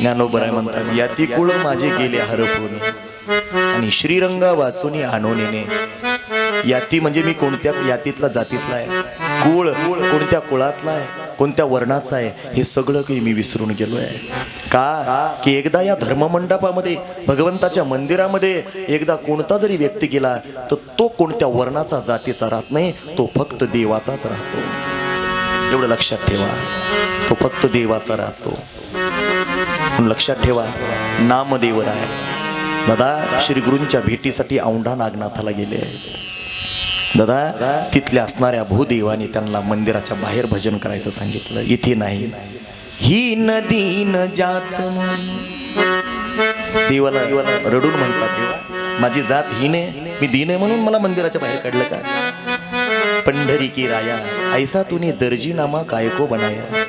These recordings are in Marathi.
ज्ञानोबराय म्हणतात याती कुळ माझे गेले हरपून. आणि श्रीरंगा वाचून आणोनीने याती म्हणजे मी कोणत्या यातीतला जातीतला आहे? कुळ कोणत्या कुळातला आहे? कोणत्या वर्णाचा आहे? हे सगळं काही मी विसरून गेलो आहे. का? की एकदा या धर्ममंडपामध्ये भगवंताच्या मंदिरामध्ये एकदा कोणता जरी व्यक्ती गेला तर तो कोणत्या वर्णाचा जातीचा राहत नाही तो फक्त देवाचाच राहतो. एवढं लक्षात ठेवा. तो फक्त देवाचा राहतो. लक्षात ठेवा नामदेवर आहे. दादा श्री गुरूंच्या भेटीसाठी औंढा नागनाथाला गेले. दादा तिथल्या असणाऱ्या भूदेवाने त्यांना मंदिराच्या बाहेर भजन करायचं सांगितलं. इथे नाही. ही नदी न जात देवाला रडून म्हणतात देवा माझी जात हिने मी दिने म्हणून मला मंदिराच्या बाहेर काढलं का? पंढरी की राया ऐसा तुने दर्जी नामा कायको बनाया.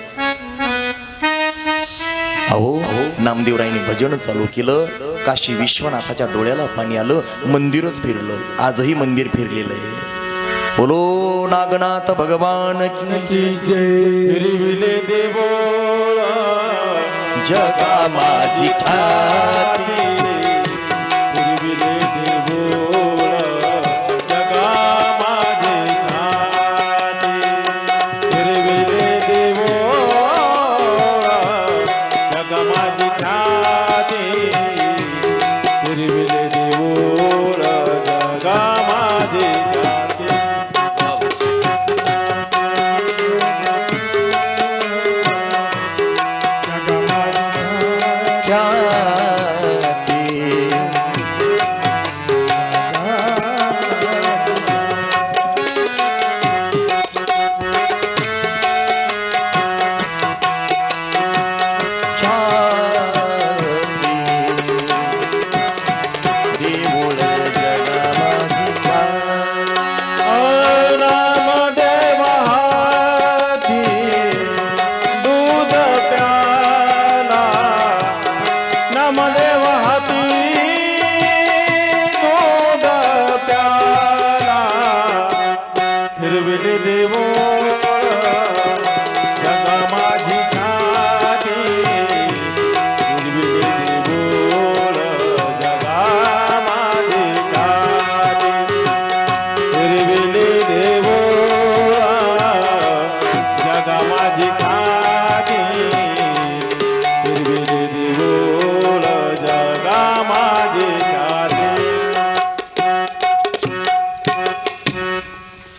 अहो नामदेवरायांनी भजन चालू केलं काशी विश्वनाथाच्या डोळ्याला पाणी आलं मंदिरच फिरलं. आजही मंदिर फिरलेलं आहे. बोलो नागनाथ भगवान की देवोळा. जगा माझी ख्याती.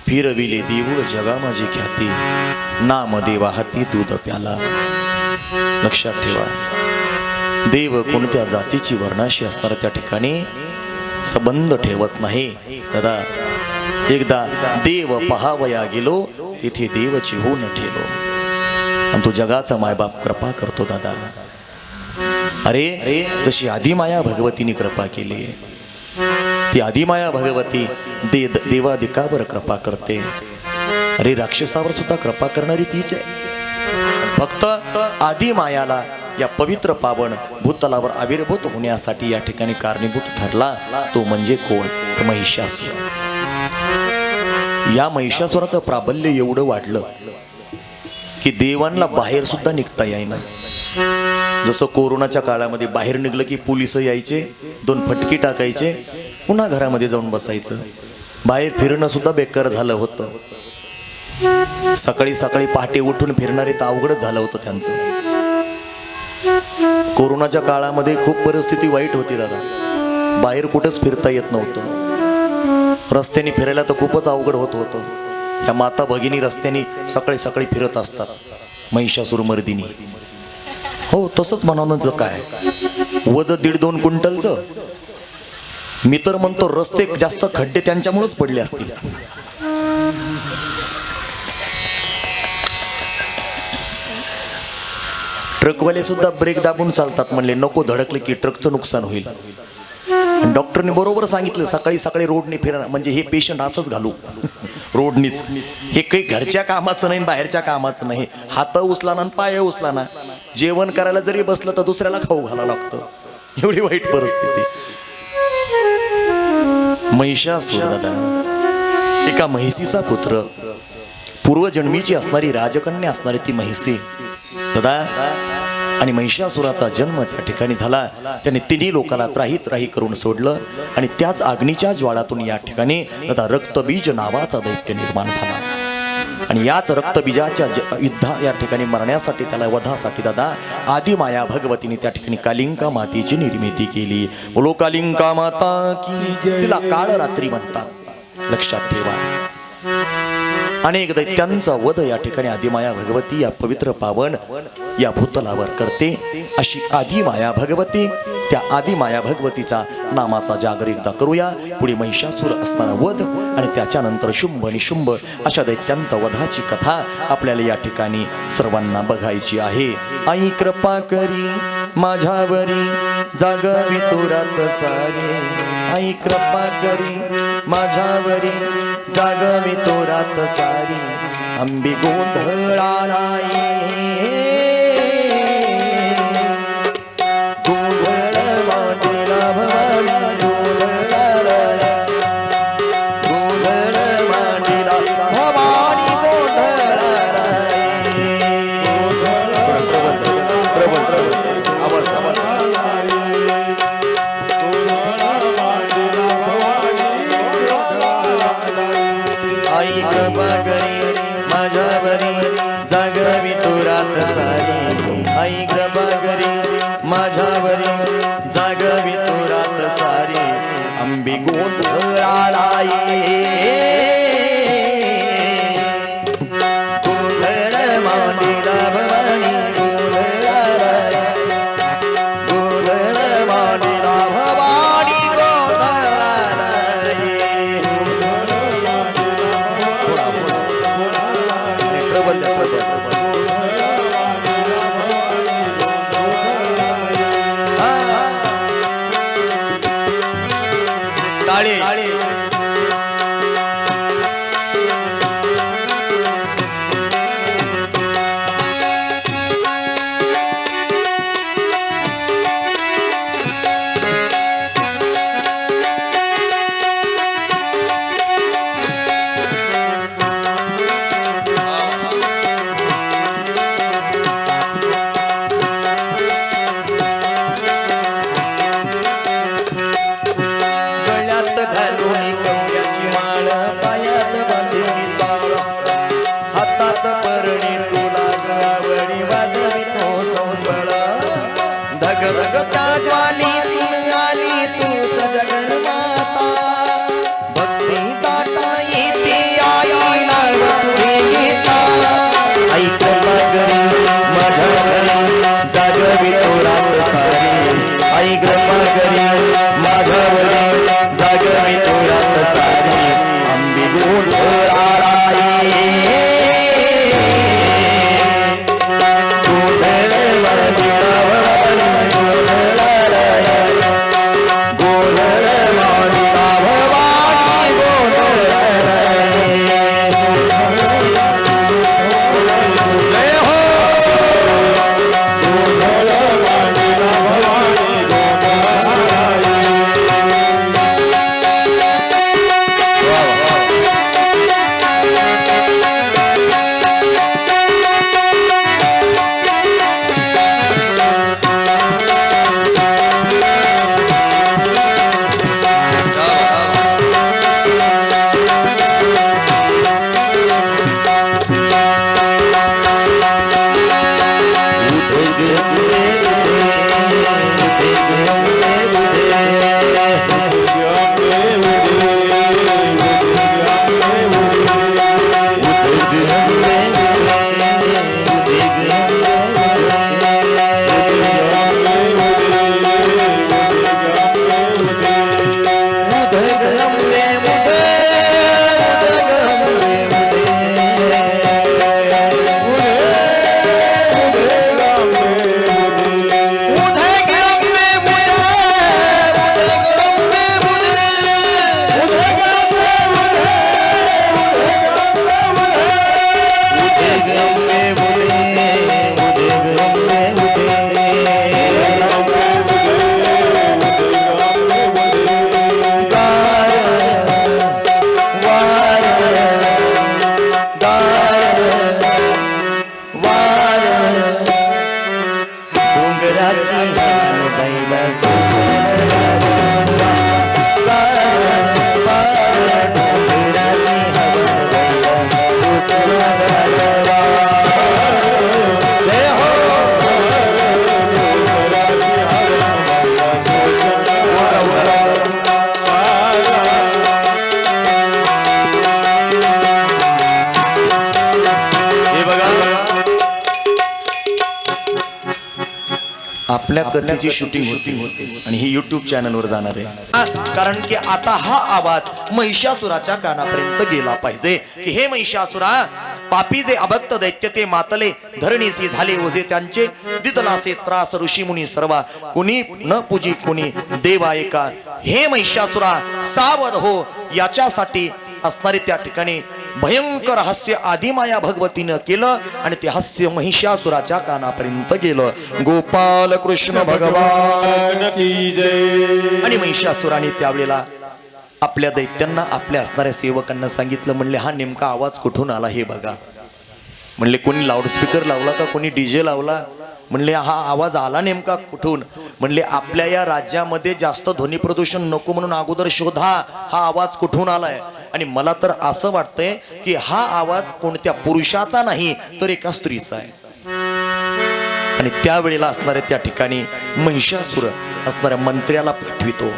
फिरविले देऊळ जगा माझी ख्याती. नाम देवा हाती दूध प्याला. लक्षात ठेवा. देव कोणत्या जातीची वर्णाशी असणार त्या ठिकाणी संबंध ठेवत नाही. दादा एकदा देव पहावया गेलो तिथे देव चिहून ठेलो. आणि तो जगाचा मायबाप कृपा करतो दादा. अरे जशी आदिमाया भगवतीने कृपा केली ती आदिमाया भगवती दे देवादिकावर कृपा करते. अरे राक्षसावर सुद्धा कृपा करणारी तीच आहे. फक्त आदिमायाला या पवित्र पावन भूतलावर आविर्भूत होण्यासाठी या ठिकाणी कारणीभूत ठरला तो म्हणजे कोण? तर महिषासुर. या महिषासुराचं प्राबल्य एवढं वाढलं की देवांना बाहेर सुद्धा निघता येईना जसं कोरोनाच्या काळामध्ये बाहेर निघलं की पोलीस यायचे दोन फटके टाकायचे पुन्हा घरामध्ये जाऊन बसायचं. बाहेर फिरणं सुद्धा बेकार झालं होतं. सकाळी सकाळी पहाटे उठून फिरणारे तर अवघडच झालं होतं त्यांचं. कोरोनाच्या काळामध्ये खूप परिस्थिती वाईट होती दादा. बाहेर कुठंच फिरता येत नव्हतं. रस्त्याने फिरायला तर खूपच अवघड होत होतं. ह्या माता भगिनी रस्त्याने सकाळी सकाळी फिरत असतात. महिषासुर मर्दिनी. हो तसंच म्हणावं म्हणजे काय? वज दीड दोन क्विंटलचं? मी तर म्हणतो रस्ते जास्त खड्डे त्यांच्यामुळेच पडले असतील. ट्रकवाले सुद्धा ब्रेक दाबून चालतात म्हणले नको धडकले की ट्रकचं नुकसान होईल. डॉक्टरने बरोबर सांगितलं सकाळी सकाळी रोडने फिरणार म्हणजे हे पेशंट असंच घालू. रोडनीच. हे काही घरच्या कामाचं नाही बाहेरच्या कामाचं नाही. हात उचला ना पाय उचला ना. जेवण करायला जरी बसलं तर दुसऱ्याला खाऊ घाला लागतं. एवढी वाईट परिस्थिती. महिषासूर दादा एका म्हैसीचा पुत्र. पूर्वजन्मीची असणारी राजकन्या असणारी ती म्हैसी दादा आणि महिषासुराचा जन्म त्या ठिकाणी झाला. त्याने तिन्ही लोकाला त्राही त्राही करून सोडलं आणि त्याच अग्नीच्या ज्वाळातून या ठिकाणी आता रक्तबीज नावाचा दैत्य निर्माण झाला. आणि याच रक्तबीजाच्या ज- युद्धा या ठिकाणी मरण्यासाठी त्याला वधासाठी दादा आदिमाया भगवतीने त्या ठिकाणी कालिंका मातेची निर्मिती केली. बोलो कालिंका माता की तिला काळ रात्री म्हणतात. लक्षात ठेवा. अनेक दैत्यांचा वध या ठिकाणी आदिमाया भगवती या पवित्र पावन या भूतलावर करते. अशी आदिमाया भगवती त्या आदिमाया भगवतीचा नामाचा जागर एकदा करूया. पुढे महिषासूर असताना वध आणि त्याच्यानंतर शुंभ आणि शुंभ अशा दैत्यांचा वधाची कथा आपल्याला या ठिकाणी सर्वांना बघायची आहे. आई कृपा करी माझ्यावरी जागवी तुरात सारी. आई कृपा करी माझ्यावरी जागावी तोरात सारी. आंबी गोंधळा गोंधळ आपल्या कथेची शूटिंग होती. आणि ही युट्यूब चॅनलवर जाणार आहे. कारण की आता हा आवाज महिषासुराच्या कानापर्यंत गेला पाहिजे. की हे महिषासुरा पापी जे अभक्त दैत्य ते मातले धरणीसी झाले ओझे त्यांचे दिदलासे त्रास ऋषीमुनी सर्वा. कुणी न पूजी कुणी देवा एका. हे महिषासुरा सावध हो याच्यासाठी असणारे त्या ठिकाणी भयंकर हास्य आदिमाया भगवतीनं केलं आणि ते हास्य महिषासुराच्या कानापर्यंत गेलं. गोपाल कृष्ण भगवान आणि महिषासुराने त्यावेळेला आपल्या दैत्यांना आपल्या असणाऱ्या सेवकांना सांगितलं म्हणले हा नेमका आवाज कुठून आला हे बघा. म्हणले कोणी लाऊडस्पीकर लावला का? कोणी डीजे लावला? म्हणले हा आवाज आला नेमका कुठून? म्हणले आपल्या या राज्यामध्ये जास्त ध्वनी प्रदूषण नको म्हणून अगोदर शोधा हा आवाज कुठून आलाय? आणि मला तर असं वाटतंय की हा आवाज कोणत्या पुरुषाचा नाही तर एका स्त्रीचा आहे. आणि त्यावेळेला असणाऱ्या त्या ठिकाणी महिषासुर असणाऱ्या मंत्र्याला पाठवितो.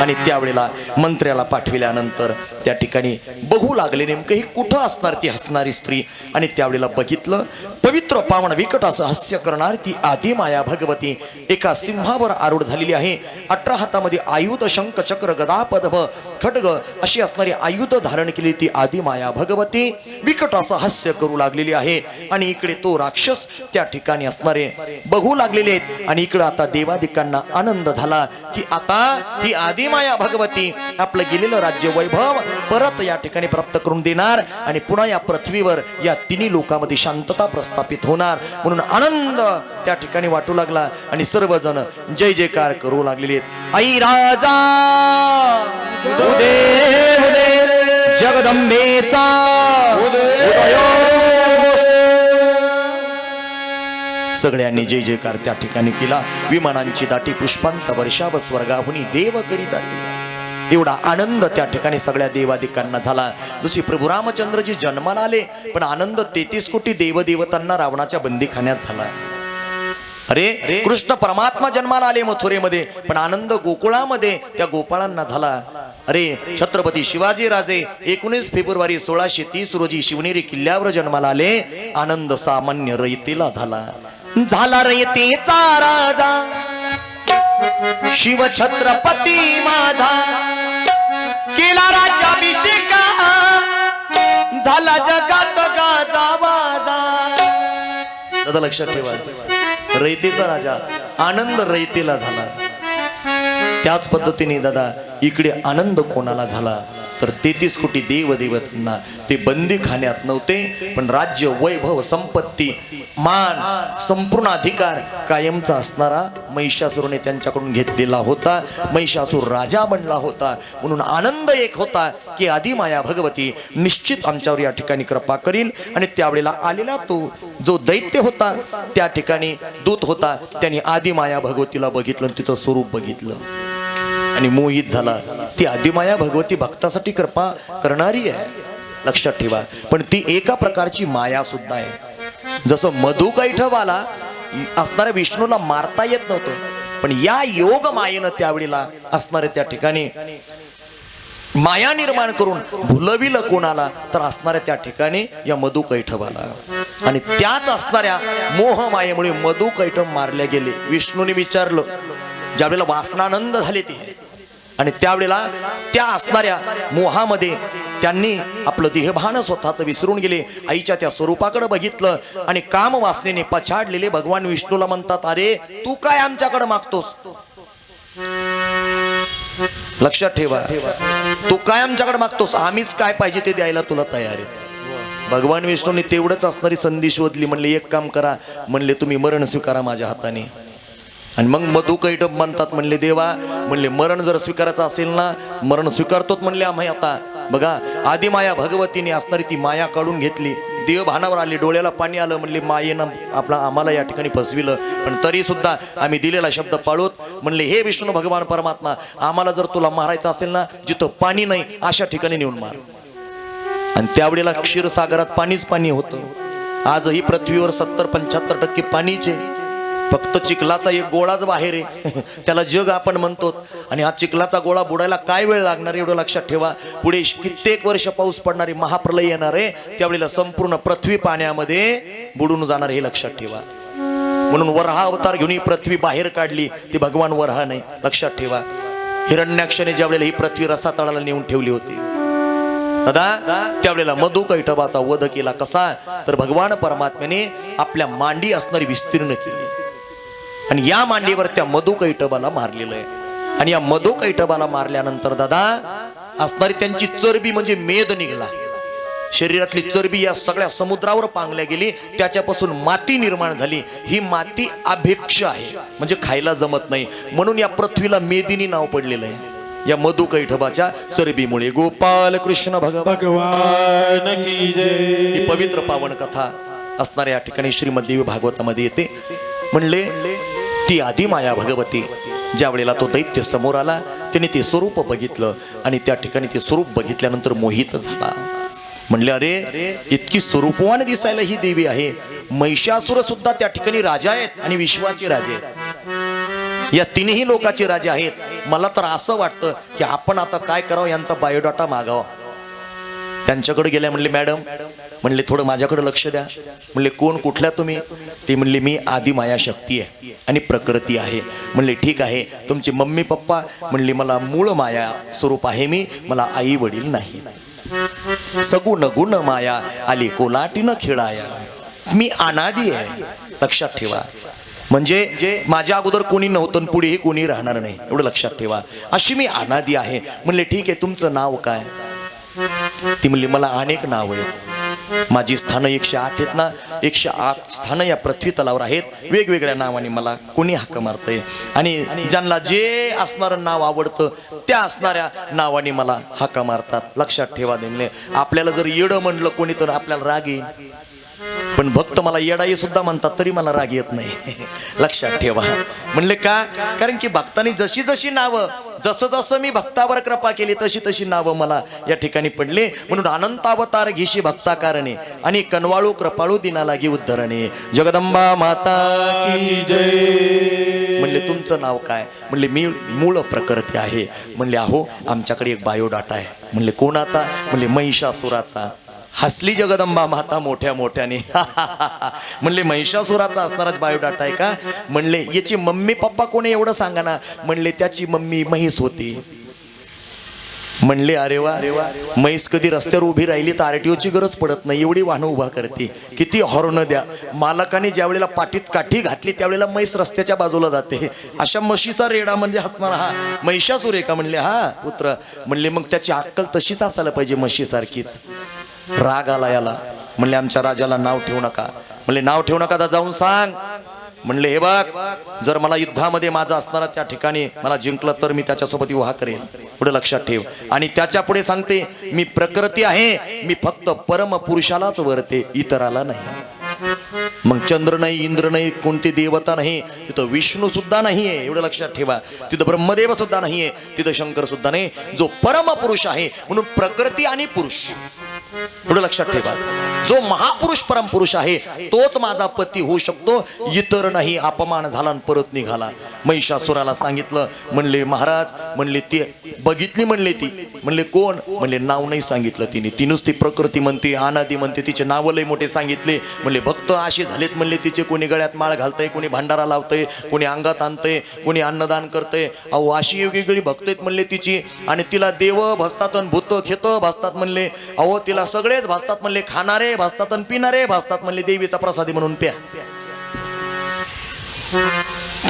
आणि त्यावेळेला मंत्र्याला पाठविल्यानंतर त्या ठिकाणी बघू लागले नेमकं ही कुठं असणार ती हसणारी स्त्री. आणि त्यावेळेला बघितलं पवित्र पावन विकट असं हास्य करणार ती आदिमाया भगवती. एका सिंहावर आरूढ झालेली आहे. अठरा हातामध्ये आयुध शंख चक्र गदा पदभ खडग अशी असणारी आयुध धारण केली ती आदिमाया भगवती. विकट असं हास्य करू लागलेली आहे. आणि इकडे तो राक्षस त्या ठिकाणी असणारे बघू लागलेले आहेत. आणि इकडे आता देवादिकांना आनंद झाला की आता ही आदिमाया भगवती. आपलं गेलेलं राज्य वैभव परत या ठिकाणी प्राप्त करून देणार आणि पुन्हा या पृथ्वीवर या तिन्ही लोकांमध्ये शांतता प्रस्थापित होणार. म्हणून आनंद त्या ठिकाणी वाटू लागला आणि सर्वजण जय जयकार करू लागलेले आहेत. आई राजा उदे जगदंबेचा सगळ्यांनी जय जयकार त्या ठिकाणी केला. विमानांची दाटी पुष्पांचा वर्षाव स्वर्गाहुनी देव करीत आले. एवढा आनंद त्या ठिकाणी सगळ्या देवादिकांना झाला. जशी प्रभू रामचंद्रजी जन्माला आले पण आनंद तेहतीस कोटी देवदेवतांना रावणाच्या बंदीखान्यात झाला. अरे कृष्ण परमात्मा जन्माला आले मथुरेमध्ये पण आनंद गोकुळामध्ये त्या गोपाळांना झाला. अरे छत्रपती शिवाजी राजे एकोणीस फेब्रुवारी सोळाशे तीस रोजी शिवनेरी किल्ल्यावर जन्माला आले. आनंद सामान्य रयतेला झाला. झाला रयतेचा राजा. शिव छत्रपती माझा. केला राज्याभिषेक. झाला जगात गाजा बाजा दादा लक्षात ठेवा. रयतेचा राजा आनंद रयतेला झाला. त्याच पद्धतीने दादा इकडे आनंद कोणाला झाला? तर तेहतीस कोटी देव देवतांना ते बंदी खाण्यात नव्हते पण राज्य वैभव संपत्ती मान संपूर्ण अधिकार कायमचा असणारा महिषासुरने त्यांच्याकडून घेतलेला होता. महिषासूर राजा बनला होता. म्हणून आनंद एक होता की आदिमाया भगवती निश्चित आमच्यावर या ठिकाणी कृपा करील. आणि त्यावेळेला आलेला तो जो दैत्य होता त्या ठिकाणी दूत होता. त्यांनी आदिमाया भगवतीला बघितलं आणि तिचं स्वरूप बघितलं. आणि मोहित झाला. ती आदिमाया भगवती भक्तासाठी कृपा करणारी आहे. लक्षात ठेवा. पण ती एका प्रकारची माया सुद्धा आहे. जसं मधु कैठवाला असणाऱ्या विष्णूला मारता येत नव्हतं पण या योग मायेनं त्यावेळेला असणाऱ्या त्या ठिकाणी माया निर्माण करून भुलविलं कोणाला तर असणाऱ्या त्या ठिकाणी या मधु कैठवाला आणि त्याच असणाऱ्या मोह मायेमुळे मधु कैठव मारले गेले. विष्णूने विचारलं ज्यावेळेला वासनानंद झाले ते आणि त्यावेळेला त्या असणाऱ्या मोहामध्ये त्यांनी आपलं देहभान स्वतःच विसरून गेले. आईच्या त्या स्वरूपाकडे बघितलं आणि काम वासनेने पछाडलेले भगवान विष्णूला म्हणतात अरे तू काय आमच्याकडे मागतोस? लक्षात ठेवा तू काय आमच्याकडे मागतोस? आम्हीच काय पाहिजे ते द्यायला तुला तयार आहे. भगवान विष्णूने तेवढंच असणारी संधी शोधली म्हणले एक काम करा. म्हणले तुम्ही मरण स्वीकारा माझ्या हाताने. आणि मग मधु कैटप म्हणतात म्हणले देवा म्हणले मरण जर स्वीकारायचं असेल ना मरण स्वीकारतोच म्हणले आम्ही आता. बघा आधी माया भगवतीने असणारी ती माया काढून घेतली. देव भानावर आली डोळ्याला पाणी आलं म्हणले मायेनं आपला आम्हाला या ठिकाणी फसविलं. पण तरी सुद्धा आम्ही दिलेला शब्द पाळूत. म्हणले हे विष्णू भगवान परमात्मा आम्हाला जर तुला मारायचं असेल ना जिथं पाणी नाही अशा ठिकाणी नेऊन मार. आणि त्यावेळेला क्षीरसागरात पाणीच पाणी होतं. आजही पृथ्वीवर सत्तर पंच्याहत्तर टक्के पाणीचे फक्त चिखलाचा एक गोळाच बाहेर आहे. त्याला जग आपण म्हणतो. आणि हा चिखलाचा गोळा बुडायला काय वेळ लागणार एवढं लक्षात ठेवा. पुढे कित्येक वर्ष पाऊस पडणारी महाप्रलय येणार आहे. त्यावेळेला संपूर्ण पृथ्वी पाण्यामध्ये बुडून जाणार हे लक्षात ठेवा. म्हणून वरहा अवतार घेऊन ही पृथ्वी बाहेर काढली ती भगवान वरहा नाही. लक्षात ठेवा. हिरण्याक्षने ज्यावेळेला ही पृथ्वी रसातळाला नेऊन ठेवली होती. दादा त्यावेळेला मधु कैठबाचा वध केला कसा? तर भगवान परमात्म्याने आपल्या मांडी असणारी विस्तीर्ण केली. आणि या मांडीवर त्या मधु कैटबाला मारलेलं आहे. आणि या मधु कैटबाला मारल्यानंतर दादा असणारी त्यांची चरबी म्हणजे मेद निघाला. शरीरातली चरबी या सगळ्या समुद्रावर पांगल्या गेली त्याच्यापासून माती निर्माण झाली. ही माती अभिक्ष आहे म्हणजे खायला जमत नाही. म्हणून या पृथ्वीला मेदिनी नाव पडलेलं आहे. या मधु कैठबाच्या चरबीमुळे. गोपाल कृष्ण भगवान ही पवित्र पावन कथा असणाऱ्या या ठिकाणी श्रीमद देवी भागवतामध्ये येते. म्हणले ती आधी माया भगवती. ज्या वेळेला तो दैत्य समोर आला त्याने ते स्वरूप बघितलं आणि त्या ठिकाणी ते स्वरूप बघितल्यानंतर मोहित झाला. म्हणले अरे इतकी स्वरूपवान दिसायला ही देवी आहे. महिषासुर सुद्धा त्या ठिकाणी राजा आहेत आणि विश्वाचे राजे आहेत. या तिन्ही लोकाचे राजे आहेत. मला तर असं वाटतं की आपण आता काय करावं यांचा बायोडाटा मागावा. त्यांच्याकडे गेल्या म्हणले मॅडम म्हणले थोडं माझ्याकडे लक्ष द्या. म्हणले कोण? कुठल्या तुम्ही? ती म्हणली मी आधी माया शक्ती आहे आणि प्रकृती आहे. म्हणले ठीक आहे तुमची मम्मी पप्पा म्हणले मला मूळ माया स्वरूप आहे मी मला आई वडील नाही. सगुण गुण माया आली कोलाटीनं खेळाया. मी अनादी आहे लक्षात ठेवा. म्हणजे माझ्या अगोदर कोणी नव्हतं पुढेही कोणी राहणार नाही एवढं लक्षात ठेवा. अशी मी अनादी आहे. म्हणले ठीक आहे तुमचं नाव काय? ती म्हणली मला अनेक नाव आहेत. माझी स्थानं एकशे आठ आहेत ना एकशे आठ स्थानं या पृथ्वी तलावर आहेत. वेगवेगळ्या नावाने मला कोणी हक्क मारतंय? आणि ज्यांना जे असणारं नाव आवडतं त्या असणाऱ्या नावाने मला हाका मारतात. लक्षात ठेवा देणे आपल्याला जर येडं म्हणलं कोणी तर आपल्याला राग येईल. पण भक्त मला येडाई सुद्धा म्हणतात तरी मला राग येत नाही. लक्षात ठेवा. म्हणले का? कारण की भक्तांनी जशी जशी नावं जसं जसं मी भक्तावर कृपा केली तशी तशी नावं मला या ठिकाणी पडले. म्हणून अनंत अवतार घेशी भक्ता कारणे आणि कनवाळू कृपाळू दिना लागी उद्धरणे. जगदंबा माता की जय. म्हणले तुमचं नाव काय? म्हणले मी मूळ प्रकृती आहे. म्हणले अहो आमच्याकडे एक बायोडाटा आहे. म्हणले कोणाचा? म्हणले महिषासुराचा. हसली जगदंबा माता मोठ्या मोठ्याने. म्हणले महिषासुराचा असणाराच बायोडाटा आहे का? म्हणले याची मम्मी पप्पा कोणी एवढं सांगा ना? म्हणले त्याची मम्मी म्हैस होती. म्हणले अरे वा अरे वा. म्हैस कधी रस्त्यावर उभी राहिली तर आरटीओची गरज पडत नाही. एवढी वाहनं उभा करते. किती हॉर्न द्या. मालकाने ज्या वेळेला पाठीत काठी घातली त्यावेळेला म्हैस रस्त्याच्या बाजूला जाते. अशा म्हशीचा रेडा म्हणजे असणार हा महिषासुर आहे का? म्हणले हा पुत्र. म्हणले मग त्याची अक्कल तशीच असायला पाहिजे म्हशीसारखीच. राग आला याला. म्हणले आमच्या राजाला नाव ठेवू नका. म्हणले नाव ठेवू नका तर जाऊन सांग. म्हणले हे बघ जर मला युद्धामध्ये माझा असणारा त्या ठिकाणी मला जिंकलं तर मी त्याच्यासोबत विवाह करेन. पुढे लक्षात ठेव. आणि त्याच्या पुढे सांगते मी प्रकृती आहे मी फक्त परम पुरुषालाच वरते इतराला नाही. मग चंद्र नाही इंद्र नाही कोणती देवता नाही तिथं विष्णू सुद्धा नाहीये एवढं लक्षात ठेवा. तिथं ब्रह्मदेव सुद्धा नाहीये तिथं शंकर सुद्धा नाही. जो परम पुरुष आहे म्हणून प्रकृती आणि पुरुष. पुढे लक्षात ठेवा. जो महापुरुष परमपुरुष आहे तोच माझा पती होऊ शकतो. इतर नाही अपमान झाला आणि परत निघाला. महिषासुराला सांगितलं म्हणले महाराज म्हणले ती बघितली म्हणले ती. म्हणले कोण? म्हणले नाव नाही सांगितलं तिने. तिनंच ती प्रकृती म्हणते अनादी म्हणते तिचे नाव लय मोठे सांगितले. म्हणले भक्त असे झालेत म्हणले तिचे कोणी गळ्यात माळ घालतंय कोणी भांडारा लावतंय कोणी अंगात आणतंय कोणी अन्नदान करतंय. अहो अशी वेगवेगळी भक्त आहेत म्हणले तिची. आणि तिला देव भसतात आणि भूत खेत भासतात म्हणले. अहो तिला सगळेच भासतात म्हणले खाणारे भासतात आणि पिणारे भासतात म्हणले देवीचा प्रसादी म्हणून प्या.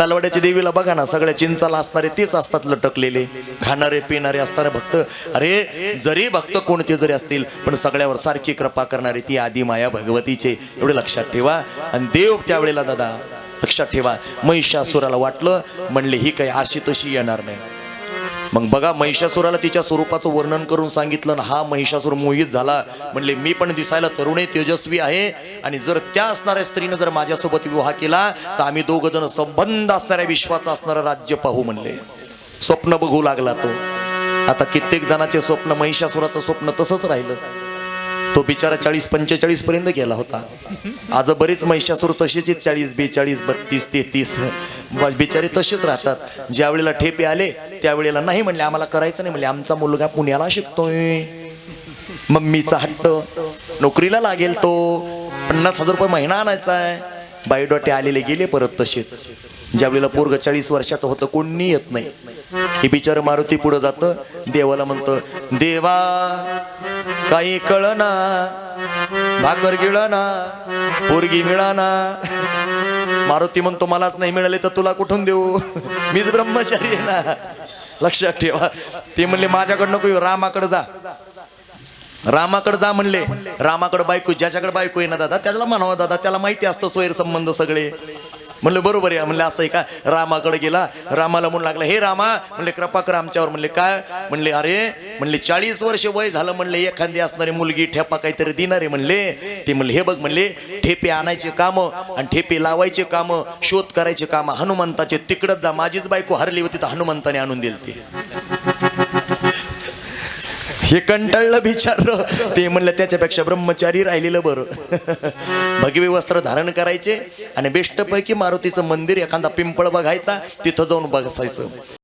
तलवाड्याच्या देवीला बघा ना सगळ्या चिंचाला असणारे तेच असतात लटकलेले. खाणारे पिणारे असणारे भक्त. अरे जरी भक्त कोणते जरी असतील पण सगळ्यावर सारखी कृपा करणारी ती आदी माया भगवतीचे. एवढे लक्षात ठेवा. आणि देव त्यावेळेला दादा लक्षात ठेवा. महिषासुराला वाटलं म्हणले ही काही अशी तशी येणार नाही. मग बघा महिषासुराला तिच्या स्वरूपाचं वर्णन करून सांगितलं हा महिषासूर मोहित झाला. म्हणले मी पण दिसायला तरुण तेजस्वी आहे. आणि जर त्या असणाऱ्या स्त्रीनं जर माझ्यासोबत विवाह केला तर आम्ही दोघ जण संबंध असणाऱ्या विश्वाचं असणारं राज्य पाहू म्हणले. स्वप्न बघू लागला तो. आता कित्येक जणाचे स्वप्न महिषासुराचं स्वप्न तसंच राहिलं. तो बिचारा चाळीस पंचेचाळीस पर्यंत गेला होता. आज बरेच महिषासूर तसेच चाळीस बेचाळीस बत्तीस तेहतीस. बिचारे तसेच राहतात. ज्या वेळेला ठेपे आले त्यावेळेला नाही म्हणले आम्हाला करायचं नाही म्हणले आमचा मुलगा पुण्याला शिकतोय. मम्मीचा हट्ट नोकरीला लागेल तो. पन्नास हजार रुपये महिना आणायचा आहे. बायोडॉटे आलेले गेले परत तसेच. ज्यावेळेला पोरग चाळीस वर्षाचं होतं कोणी येत नाही. हे बिचारं मारुती पुढं जातं. देवाला म्हणतं देवा काही कळना भाकर गिळना पोरगी मिळाना. मारुती म्हणतो मलाच नाही मिळाले तर तुला कुठून देऊ? मीच ब्रह्मचारी आहे ना. लक्षात ठेवा. ते म्हणले माझ्याकडे नको येऊ रामाकडे जा. रामाकडे जा म्हणले. रामाकडे बायको ज्याच्याकडे बायको आहे ना दादा त्याला म्हणावं दादा त्याला माहिती असतं सोयर संबंध सगळे. म्हणले बरोबर आहे. म्हणले असं आहे का? रामाकडे गेला. रामाला म्हणू लागला हे रामा. म्हणले कृपा कर आमच्यावर. म्हणले काय? म्हणले अरे. म्हणले चाळीस वर्ष वय झालं. म्हणले एखादी असणारी मुलगी ठेपा काहीतरी देणार आहे. म्हणले ते म्हणले हे बघ. म्हणले ठेपे आणायचे कामं आणि ठेपे लावायचे कामं शोध करायचे कामं हनुमंताचे तिकडच जा. माझीच बायको हरली होती तर हनुमंताने आणून दिली ती. हे कंटाळलं बिचारलं ते म्हणलं त्याच्यापेक्षा ब्रह्मचारी राहिलेलं बरं. भगवे वस्त्र धारण करायचे आणि बेस्टपैकी मारुतीचं मंदिर एखादा पिंपळ बघायचा तिथं जाऊन बसायचं.